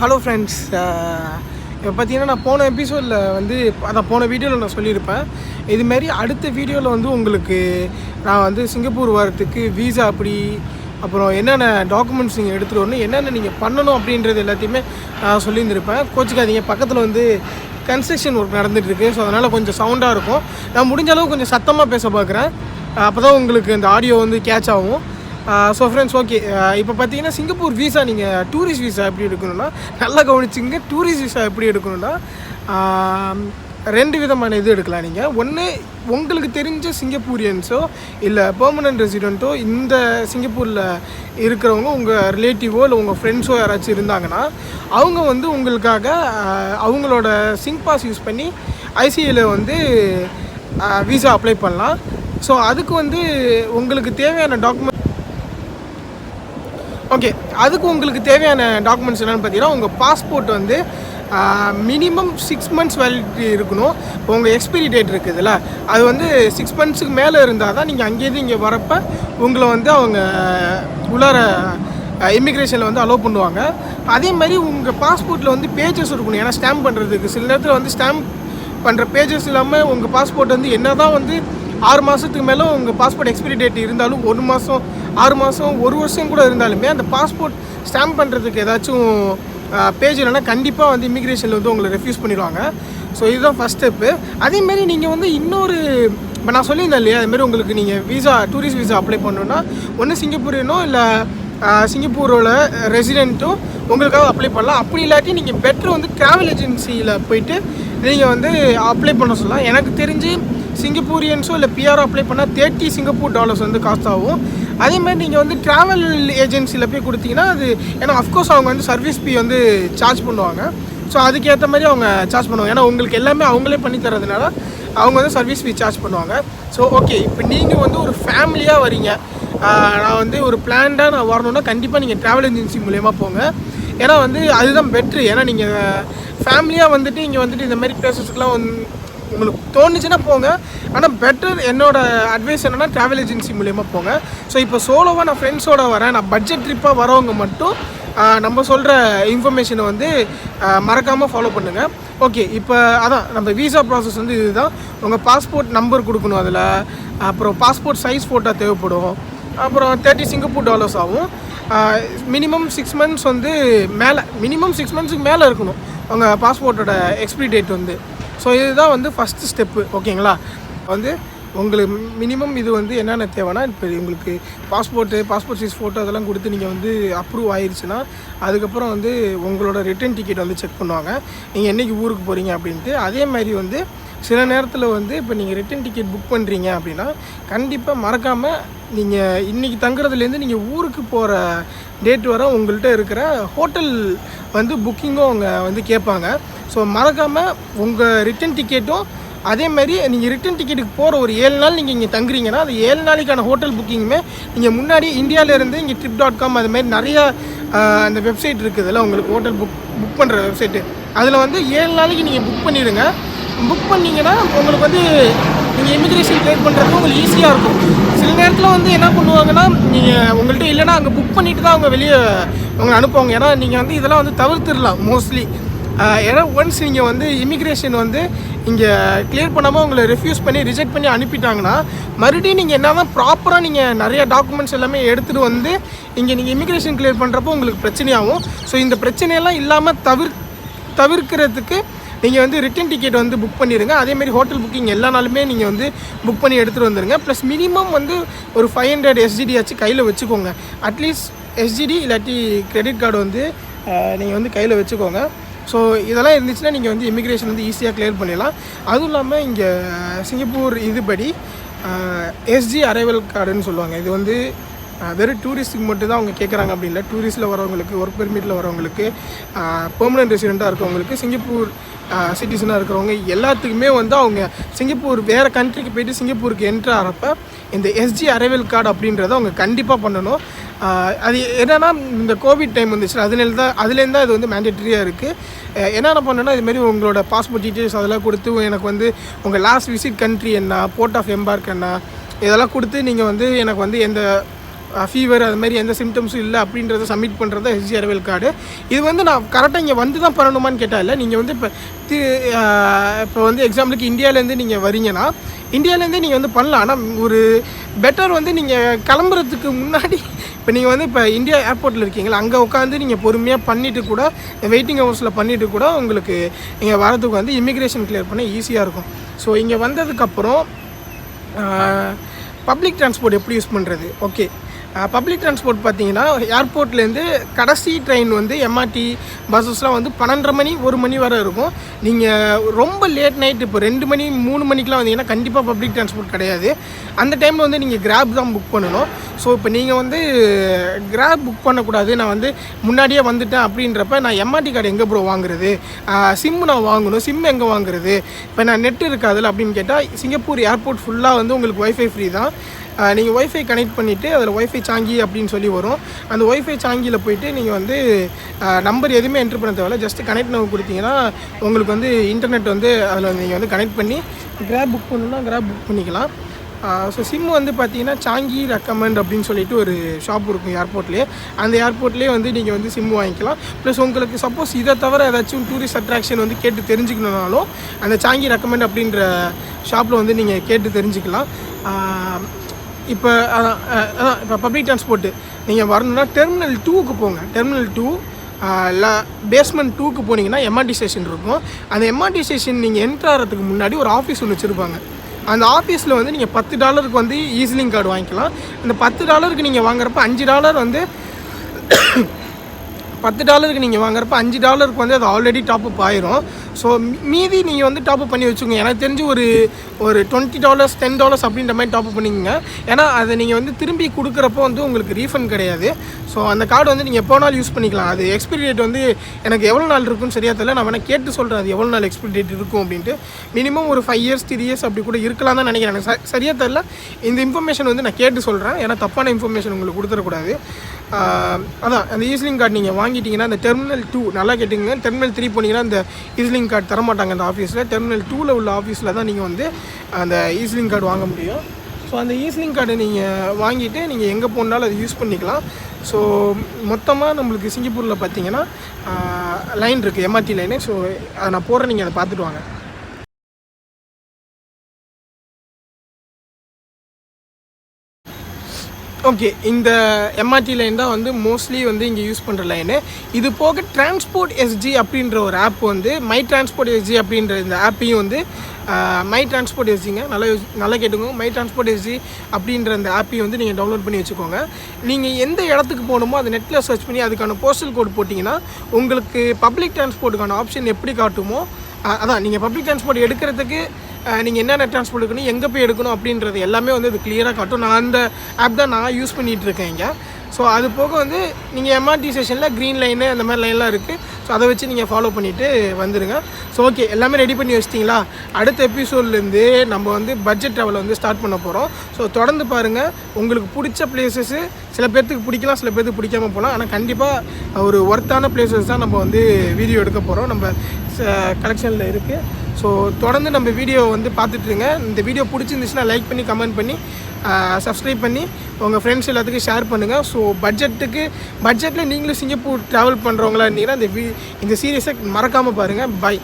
Hello friends இப்போ பார்த்தீங்கன்னா நான் போன எபிசோடில் வந்து அதான் போன வீடியோவில் நான் சொல்லியிருப்பேன். இதுமாரி அடுத்த வீடியோவில் வந்து உங்களுக்கு நான் வந்து சிங்கப்பூர் வரத்துக்கு வீசா அப்படி அப்புறம் என்னென்ன டாக்குமெண்ட்ஸ் நீங்கள் எடுத்துகிட்டு வரணும் என்னென்ன நீங்கள் பண்ணணும் அப்படின்றது எல்லாத்தையுமே நான் சொல்லியிருந்திருப்பேன். கோச்சிக்காதீங்க. பக்கத்தில் வந்து கன்ஸ்ட்ரக்ஷன் ஒர்க் நடந்துகிட்ருக்கு ஸோ அதனால் கொஞ்சம் சவுண்டாக இருக்கும். நான் முடிஞ்ச அளவு கொஞ்சம் சத்தமாக பேச பார்க்குறேன். அப்போ தான் உங்களுக்கு இந்த ஆடியோ வந்து கேட்ச் ஆகும். ஸோ ஃப்ரெண்ட்ஸ் ஓகே இப்போ பார்த்தீங்கன்னா சிங்கப்பூர் வீசா நீங்கள் டூரிஸ்ட் விசா எப்படி எடுக்கணும்னா நல்லா கவனிச்சிங்க டூரிஸ்ட் விசா எப்படி எடுக்கணும்னா ரெண்டு விதமான இது எடுக்கலாம் நீங்கள் ஒன்று உங்களுக்கு தெரிஞ்ச சிங்கப்பூரியன்ஸோ இல்லை பெர்மனன்ட் ரெசிடெண்ட்டோ இந்த சிங்கப்பூரில் இருக்கிறவங்க உங்கள் ரிலேட்டிவோ இல்லை உங்கள் ஃப்ரெண்ட்ஸோ யாராச்சும் இருந்தாங்கன்னா அவங்க வந்து உங்களுக்காக அவங்களோட சிங் பாஸ் யூஸ் பண்ணி ஐசிஐயில் வந்து விசா அப்ளை பண்ணலாம். ஸோ அதுக்கு வந்து உங்களுக்கு தேவையான டாக்குமெண்ட் ஓகே அதுக்கு உங்களுக்கு தேவையான டாக்குமெண்ட்ஸ் என்னென்னு பார்த்தீங்கன்னா உங்கள் பாஸ்போர்ட் வந்து மினிமம் சிக்ஸ் மந்த்ஸ் வேலிடிட்டி இருக்கணும். இப்போ உங்கள் எக்ஸ்பைரி டேட் இருக்குதுல்ல அது வந்து சிக்ஸ் மந்த்ஸுக்கு மேலே இருந்தால் தான் நீங்கள் அங்கேயிருந்து இங்கே வரப்போ உங்களை வந்து அவங்க உள்ளார இமிக்ரேஷனில் வந்து அலோவ் பண்ணுவாங்க. அதே மாதிரி உங்கள் பாஸ்போர்ட்டில் வந்து பேஜஸ் இருக்கணும். ஏன்னா ஸ்டாம்ப் பண்ணுறதுக்கு சில நேரத்தில் வந்து ஸ்டாம்ப் பண்ணுற பேஜஸ் இல்லாமல் உங்கள் பாஸ்போர்ட் வந்து என்ன தான் வந்து ஆறு மாதத்துக்கு மேலே உங்கள் பாஸ்போர்ட் எக்ஸ்பிரி டேட் இருந்தாலும் ஒரு மாதம் ஆறு மாதம் ஒரு வருஷம் கூட இருந்தாலுமே அந்த பாஸ்போர்ட் ஸ்டாம்ப் பண்ணுறதுக்கு ஏதாச்சும் பேஜ் இல்லைன்னா கண்டிப்பாக வந்து இமிக்ரேஷனில் வந்து உங்களை ரெஃப்யூஸ் பண்ணிடுவாங்க. ஸோ இதுதான் ஃபஸ்ட் ஸ்டெப்பு அதேமாரி நீங்கள் வந்து இன்னொரு இப்போ நான் சொல்லியிருந்தேன் இல்லையா அதுமாரி உங்களுக்கு நீங்கள் வீசா டூரிஸ்ட் வீசா அப்ளை பண்ணணுன்னா ஒன்று சிங்கப்பூரியனோ இல்லை சிங்கப்பூரோட ரெசிடெண்ட்டும் உங்களுக்காக அப்ளை பண்ணலாம். அப்படி இல்லாட்டி நீங்கள் பெட்ரு வந்து ட்ராவல் ஏஜென்சியில் போயிட்டு நீங்கள் வந்து அப்ளை பண்ண சொல்லலாம். எனக்கு தெரிஞ்சு சிங்கப்பூரியன்ஸோ இல்லை பிஆர் அப்ளை பண்ணால் தேர்ட்டி சிங்கப்பூர் டாலர்ஸ் வந்து காஸ்ட் ஆகும் அதே மாதிரி நீங்கள் வந்து ட்ராவல் ஏஜென்சியில் போய் கொடுத்தீங்கன்னா அது ஏன்னா அஃப்கோர்ஸ் அவங்க வந்து சர்வீஸ் ஃபீ வந்து சார்ஜ் பண்ணுவாங்க. ஸோ அதுக்கேற்ற மாதிரி அவங்க சார்ஜ் பண்ணுவாங்க. ஏன்னா உங்களுக்கு எல்லாமே அவங்களே பண்ணி தரதுனால அவங்க வந்து சர்வீஸ் ஃபீ சார்ஜ் பண்ணுவாங்க. ஸோ ஓகே இப்போ நீங்கள் வந்து ஒரு ஃபேமிலியாக வரீங்க நான் வந்து ஒரு பிளான்டாக நான் வரணுன்னா கண்டிப்பாக நீங்கள் ட்ராவல் ஏஜென்சி மூலயமா போங்க. ஏன்னா வந்து அதுதான் பெட்ரு ஏன்னா நீங்கள் ஃபேமிலியாக வந்துட்டு இங்கே வந்துட்டு இந்த மாதிரி பிளேசஸ்க்கெலாம் வந்து உங்களுக்கு தோணுச்சுன்னா போங்க. ஆனால் பெட்டர் என்னோட அட்வைஸ் என்னென்னா ட்ராவல் ஏஜென்சி மூலயமா போங்க. ஸோ இப்போ சோலோவாக நான் ஃப்ரெண்ட்ஸோட வரேன். நான் பட்ஜெட் ட்ரிப்பாக வரவங்க மட்டும் நம்ம சொல்கிற இன்ஃபர்மேஷனை வந்து மறக்காமல் ஃபாலோ பண்ணுங்கள் ஓகே இப்போ அதான் நம்ம வீசா ப்ராசஸ் வந்து இதுதான். உங்கள் பாஸ்போர்ட் நம்பர் கொடுக்கணும் அதில். அப்புறம் பாஸ்போர்ட் சைஸ் ஃபோட்டோ தேவைப்படும். அப்புறம் தேர்ட்டி சிங்கப்பூர் டாலர்ஸ் ஆகும். மினிமம் சிக்ஸ் மந்த்ஸ் வந்து மேலே மினிமம் சிக்ஸ் மந்த்ஸுக்கு மேலே இருக்கணும். உங்கள் பாஸ்போர்ட்டோட எக்ஸ்பிரி டேட் வந்து. ஸோ இதுதான் வந்து ஃபஸ்ட்டு ஸ்டெப்பு ஓகேங்களா? வந்து உங்களுக்கு மினிமம் இது வந்து என்னென்ன தேவைன்னா இப்போ உங்களுக்கு பாஸ்போர்ட்டு பாஸ்போர்ட் சைஸ் ஃபோட்டோ அதெல்லாம் கொடுத்து நீங்கள் வந்து அப்ரூவ் ஆயிடுச்சுன்னா அதுக்கப்புறம் வந்து உங்களோட ரிட்டர்ன் டிக்கெட் வந்து செக் பண்ணுவாங்க. நீங்கள் என்றைக்கு ஊருக்கு போகிறீங்க அப்படின்ட்டு அதே மாதிரி வந்து சில நேரத்தில் வந்து இப்போ நீங்கள் ரிட்டர்ன் டிக்கெட் புக் பண்ணுறீங்க அப்படின்னா கண்டிப்பாக மறக்காமல் நீங்கள் இன்றைக்கி தங்குறதுலேருந்து நீங்கள் ஊருக்கு போகிற டேட் வர உங்கள்கிட்ட இருக்கிற ஹோட்டல் வந்து புக்கிங்கும் அவங்க வந்து கேட்பாங்க. ஸோ மறக்காமல் உங்கள் ரிட்டர்ன் டிக்கெட்டும் அதே மாதிரி நீங்கள் ரிட்டன் டிக்கெட்டுக்கு போகிற ஒரு ஏழு நாள் நீங்கள் இங்கே தங்குறீங்கன்னா அது ஏழு நாளைக்கான ஹோட்டல் புக்கிங்குமே நீங்கள் முன்னாடி இந்தியாவிலேருந்து இங்கே ட்ரிப் டாட் காம் அது மாதிரி நிறையா அந்த வெப்சைட் இருக்குதுல்ல உங்களுக்கு ஹோட்டல் புக் புக் பண்ணுற வெப்சைட்டு அதில் வந்து ஏழு நாளைக்கு நீங்கள் புக் பண்ணிடுங்க. புக் பண்ணிங்கன்னா உங்களுக்கு வந்து நீங்கள் இமிக்ரேஷன் கிளியர் பண்ணுறது உங்களுக்கு ஈஸியாக இருக்கும். சில நேரத்தில் வந்து என்ன பண்ணுவாங்கன்னா நீங்கள் உங்கள்கிட்ட இல்லைன்னா அங்கே புக் பண்ணிட்டு தான் அவங்க வெளியே உங்களை அனுப்புவாங்க. ஏன்னா நீங்கள் வந்து இதெல்லாம் வந்து தவிர்த்துடலாம் மோஸ்ட்லி ஏன்னா ஒன்ஸ் நீங்கள் வந்து இமிக்ரேஷன் வந்து இங்கே கிளியர் பண்ணாமல் உங்களை ரெஃப்யூஸ் பண்ணி ரிஜெக்ட் பண்ணி அனுப்பிட்டாங்கன்னா மறுபடியும் நீங்கள் என்ன தான் ப்ராப்பராக நீங்கள் நிறைய டாக்குமெண்ட்ஸ் எல்லாமே எடுத்துகிட்டு வந்து இங்கே நீங்கள் இமிக்ரேஷன் கிளியர் பண்ணுறப்போ உங்களுக்கு பிரச்சனையாகும். ஸோ இந்த பிரச்சனையெல்லாம் இல்லாமல் தவிர் தவிர்க்கிறதுக்கு நீங்கள் வந்து ரிட்டன் டிக்கெட் வந்து புக் பண்ணிடுங்க அதேமாரி ஹோட்டல் புக்கிங் எல்லா நாளுமே நீங்கள் வந்து புக் பண்ணி எடுத்துகிட்டு வந்துடுங்க ப்ளஸ் மினிமம் வந்து ஒரு ஃபைவ் ஹண்ட்ரட் எஸ்ஜிடி ஆச்சு கையில் வச்சுக்கோங்க. அட்லீஸ்ட் எஸ்ஜிடி இல்லாட்டி கிரெடிட் கார்டு வந்து நீங்கள் வந்து கையில் வச்சுக்கோங்க. ஸோ இதெல்லாம் இருந்துச்சுன்னா நீங்கள் வந்து இமிக்ரேஷன் வந்து ஈஸியாக கிளியர் பண்ணிடலாம். அதுவும் இல்லாமல் இங்கே சிங்கப்பூர் இதுபடி எஸ்ஜி அரைவல் கார்டுன்னு சொல்லுவாங்க. இது வந்து வெறும் டூரிஸ்ட்டுக்கு மட்டும் தான் அவங்க கேட்குறாங்க அப்படி இல்லை. டூரிஸ்ட்டில் வரவங்களுக்கு ஒர்க் பெர்மிட்டில் வரவங்களுக்கு பெர்மனன்ட் ரெசிடெண்ட்டாக இருக்கவங்களுக்கு சிங்கப்பூர் சிட்டிசனாக இருக்கிறவங்க எல்லாத்துக்குமே வந்து அவங்க சிங்கப்பூர் வேறு கண்ட்ரிக்கு போயிட்டு சிங்கப்பூருக்கு என்ட்ரு ஆகிறப்ப இந்த எஸ்ஜி அரைவல் கார்டு அப்படின்றத அவங்க கண்டிப்பாக பண்ணணும். அது என்னென்னா இந்த கோவிட் டைம் வந்துச்சு அதுலேருந்து தான் அதுலேருந்து தான் இது வந்து மேண்டேட்ரியாக இருக்குது என்னென்ன பண்ணணும்னா இதுமாரி உங்களோட பாஸ்போர்ட் டீட்டெயில்ஸ் அதெல்லாம் கொடுத்து எனக்கு வந்து உங்கள் லாஸ்ட் விசிட் கண்ட்ரி என்ன போர்ட் ஆஃப் எம்பார்க் என்ன இதெல்லாம் கொடுத்து நீங்கள் வந்து எனக்கு வந்து எந்த ஃபீவர் அது மாதிரி எந்த சிம்டம்ஸும் இல்லை அப்படின்றத சப்மிட் பண்ணுறது எஸ்ஜி அரைவல் கார்டு இது வந்து நான் கரெக்டாக இங்கே வந்து தான் பண்ணணுமான்னு கேட்டால் இல்லை. நீங்கள் வந்து இப்போ இப்போ வந்து எக்ஸாம்பிளுக்கு இந்தியாவிலேருந்து நீங்கள் வரீங்கன்னா இந்தியாவிலேருந்தே நீங்கள் வந்து பண்ணலாம். ஆனால் ஒரு பெட்டர் வந்து நீங்கள் கிளம்புறதுக்கு முன்னாடி இப்போ நீங்கள் வந்து இப்போ இந்தியா ஏர்போர்ட்டில் இருக்கீங்களா அங்கே உட்காந்து நீங்கள் பொறுமையாக பண்ணிவிட்டு கூட வெயிட்டிங் ஹவர்ஸில் பண்ணிவிட்டு கூட உங்களுக்கு இங்கே வரதுக்கு வந்து இமிக்ரேஷன் கிளியர் பண்ண ஈஸியாக இருக்கும். ஸோ இங்கே வந்ததுக்கப்புறம் பப்ளிக் டிரான்ஸ்போர்ட் எப்படி யூஸ் பண்ணுறது ஓகே பப்ளிக் டிரான்ஸ்போர்ட் பார்த்தீங்கன்னா ஏர்போர்ட்லேருந்து கடைசி ட்ரெயின் வந்து எம்ஆர்டி பஸ்ஸஸ்லாம் வந்து பன்னெண்டரை மணி ஒரு மணி வரை இருக்கும். நீங்கள் ரொம்ப லேட் நைட் இப்போ ரெண்டு மணி மூணு மணிக்கெலாம் வந்தீங்கன்னா கண்டிப்பாக பப்ளிக் டிரான்ஸ்போர்ட் கிடையாது. அந்த டைமில் வந்து நீங்கள் கிராப் தான் புக் பண்ணணும். ஸோ இப்போ நீங்கள் வந்து கிராப் புக் பண்ணக்கூடாது. நான் வந்து முன்னாடியே வந்துட்டேன் அப்படின்றப்ப நான் எம்ஆர்டி கார்டு எங்கே ப்ரோ வாங்குறது? சிம்மு நான் வாங்கணும். சிம் எங்கே வாங்குறது? இப்போ நான் நெட் இருக்காதுல்ல அப்படின்னு கேட்டால் சிங்கப்பூர் ஏர்போர்ட் ஃபுல்லாக வந்து உங்களுக்கு ஒய்ஃபை ஃப்ரீ தான். நீங்கள் ஒய்ஃபை கனெக்ட் பண்ணிவிட்டு அதில் ஒய்ஃபை சாங்கி அப்படின்னு சொல்லி வரும். அந்த ஒய்ஃபை சாங்கியில் போயிட்டு நீங்கள் வந்து நம்பர் எதுவுமே என்ட்ரு பண்ண தேவையில்ல. ஜஸ்ட் கனெக்ட் நம்பர் கொடுத்தீங்கன்னா உங்களுக்கு வந்து இன்டர்நெட் வந்து அதில் நீங்கள் வந்து கனெக்ட் பண்ணி கிராப் புக் பண்ணணும்னா கிராப் புக் பண்ணிக்கலாம். ஸோ சிம் வந்து பார்த்தீங்கன்னா சாங்கி ரெக்கமெண்ட் அப்படின்னு சொல்லிட்டு ஒரு ஷாப் இருக்கும் ஏர்போர்ட்லேயே அந்த ஏர்போர்ட்லேயே வந்து நீங்கள் வந்து சிம் வாங்கிக்கலாம். ப்ளஸ் உங்களுக்கு சப்போஸ் இதை தவிர ஏதாச்சும் டூரிஸ்ட் அட்ராக்ஷன் வந்து கேட்டு தெரிஞ்சுக்கணுனாலும் அந்த சாங்கி ரெக்கமெண்ட் அப்படின்ற ஷாப்பில் வந்து நீங்கள் கேட்டு தெரிஞ்சுக்கலாம். இப்போ அதான் அதான் இப்போ பப்ளிக் டிரான்ஸ்போர்ட்டு நீங்கள் வரணும்னா டெர்மினல் டூவுக்கு போங்க. டெர்மினல் டூ இல்லை பேஸ்மெண்ட் டூக்கு போனீங்கன்னா எம்ஆர்டி ஸ்டேஷன் இருக்கும். அந்த எம்ஆர்டி ஸ்டேஷன் நீங்கள் என்ட்ரு ஆகிறதுக்கு முன்னாடி ஒரு ஆஃபீஸ் ஒன்று வச்சுருப்பாங்க. அந்த ஆஃபீஸில் வந்து நீங்கள் பத்து டாலருக்கு வந்து ஈஸிலிங் கார்டு வாங்கிக்கலாம். அந்த பத்து டாலருக்கு நீங்கள் வாங்குறப்ப அஞ்சு டாலர் வந்து பத்து டாலருக்கு நீங்கள் வாங்குறப்ப அஞ்சு டாலருக்கு வந்து அது ஆல்ரெடி டாப்அப் ஆயிரும். ஸோ மீதி நீங்கள் வந்து டாப்அப் பண்ணி வச்சுக்கோங்க. எனக்கு தெரிஞ்சு ஒரு ஒரு டுவெண்ட்டி டாலர்ஸ் டென் டாலர்ஸ் அப்படின்ற மாதிரி டாப்அப் பண்ணிக்கோங்க. ஏன்னா அதை நீங்கள் வந்து திரும்பி கொடுக்குறப்போ வந்து உங்களுக்கு ரீஃபண்ட் கிடையாது. ஸோ அந்த கார்டு வந்து நீங்கள் எப்போ நாள் யூஸ் பண்ணிக்கலாம். அது எக்ஸ்பிரி டேட் வந்து எனக்கு எவ்வளோ நாள் இருக்குன்னு சரியா தெரியல. நான் வேணால் கேட்டு சொல்கிறேன் அது எவ்வளோ நாள் எக்ஸ்பிரி டேட் இருக்கும் அப்படின்ட்டு. மினிமம் ஒரு ஃபைவ் இயர்ஸ் த்ரீ இயர்ஸ் அப்படி கூட இருக்கலாம் தான் நினைக்கிறேன். எனக்கு ச- சரியா தெரியல. இந்த இன்ஃபர்மேஷன் வந்து நான் கேட்டு சொல்கிறேன் ஏன்னா தப்பான இன்ஃபர்மேஷன் உங்களுக்கு கொடுத்துடக்கூடாது அதான் அந்த ஈஸ்லிங் கார்டு நீங்கள் வாங்கிட்டீங்கன்னா அந்த டெர்மினல் டூ நல்லா கேட்டிங்கன்னா டெர்மினல் த்ரீ போனீங்கன்னா அந்த ஈஸ்லிங் கார்டு தரமாட்டாங்க அந்த ஆஃபீஸில் டெர்மினல் டூவில் உள்ள ஆஃபீஸில் தான் நீங்கள் வந்து அந்த ஈஸ்லிங் கார்டு வாங்க முடியும். ஸோ அந்த ஈஸ்லிங் கார்டை நீங்கள் வாங்கிட்டு நீங்கள் எங்கே போனாலும் அதை யூஸ் பண்ணிக்கலாம். ஸோ மொத்தமாக நம்மளுக்கு சிங்கப்பூரில் பார்த்தீங்கன்னா லைன் இருக்குது எம்ஆர்டி லைனு ஸோ அதை நான் போடுறேன் நீங்கள் அதை பார்த்துட்டு வாங்க. ஓகே இந்த எம்ஆர்டி லைன் தான் வந்து மோஸ்ட்லி வந்து இங்கே யூஸ் பண்ணுற லைனு இது போக டிரான்ஸ்போர்ட் எஸ்ஜி அப்படின்ற ஒரு ஆப் வந்து மை டிரான்ஸ்போர்ட் எஸ்ஜி அப்படின்ற இந்த ஆப்பையும் வந்து மை டிரான்ஸ்போர்ட் எஸ்ஜிங்க நல்லா யூஸ் நல்லா கேட்டுக்கோங்க. மை டிரான்ஸ்போர்ட் எஸ்ஜி அப்படின்ற அந்த ஆப்பையும் வந்து நீங்கள் டவுன்லோட் பண்ணி வச்சுக்கோங்க. நீங்கள் எந்த இடத்துக்கு போகணுமோ அதை நெட்டில் சர்ச் பண்ணி அதுக்கான போஸ்டல் கோட் போட்டிங்கன்னா உங்களுக்கு பப்ளிக் டிரான்ஸ்போர்ட்டுக்கான ஆப்ஷன் எப்படி காட்டுமோ அதான் நீங்கள் பப்ளிக் டிரான்ஸ்போர்ட் எடுக்கிறதுக்கு நீங்கள் என்னென்ன ட்ரான்ஸ்போர்ட் எடுக்கணும் எங்கே போய் எடுக்கணும் அப்படின்றது எல்லாமே வந்து அது கிளியராக காட்டும். நான் அந்த ஆப் தான் நான் யூஸ் பண்ணிகிட்டு இருக்கேன் இங்கே. ஸோ அது போக வந்து நீங்கள் எம்ஆர்டி ஸ்டேஷனில் க்ரீன் லைனு அந்த மாதிரி லைன்லாம் இருக்குது ஸோ அதை வச்சு நீங்கள் ஃபாலோ பண்ணிவிட்டு வந்துடுங்க ஸோ ஓகே எல்லாமே ரெடி பண்ணி வச்சிட்டிங்களா? அடுத்த எபிசோட்லேருந்து நம்ம வந்து பட்ஜெட் ட்ராவலை வந்து ஸ்டார்ட் பண்ண போகிறோம் ஸோ தொடர்ந்து பாருங்கள் உங்களுக்கு பிடிச்ச பிளேசஸ்ஸு சில பேர்த்துக்கு பிடிக்கலாம் சில பேர்த்துக்கு பிடிக்காம போகலாம். ஆனால் கண்டிப்பாக ஒரு ஒர்த்தான பிளேசஸ் தான் நம்ம வந்து வீடியோ எடுக்க போகிறோம் நம்ம கலெக்ஷனில் இருக்குது ஸோ தொடர்ந்து நம்ம வீடியோ வந்து பார்த்துட்ருங்க இந்த வீடியோ பிடிச்சிருந்துச்சுன்னா லைக் பண்ணி கமெண்ட் பண்ணி சப்ஸ்கிரைப் பண்ணி உங்கள் ஃப்ரெண்ட்ஸ் எல்லாத்துக்கும் ஷேர் பண்ணுங்கள் ஸோ பட்ஜெட்டுக்கு பட்ஜெட்டில் நீங்களும் சிங்கப்பூர் ட்ராவல் பண்ணுறவங்களா இருந்தீங்கன்னா இந்த இந்த சீரியஸை மறக்காமல் பாருங்கள் பை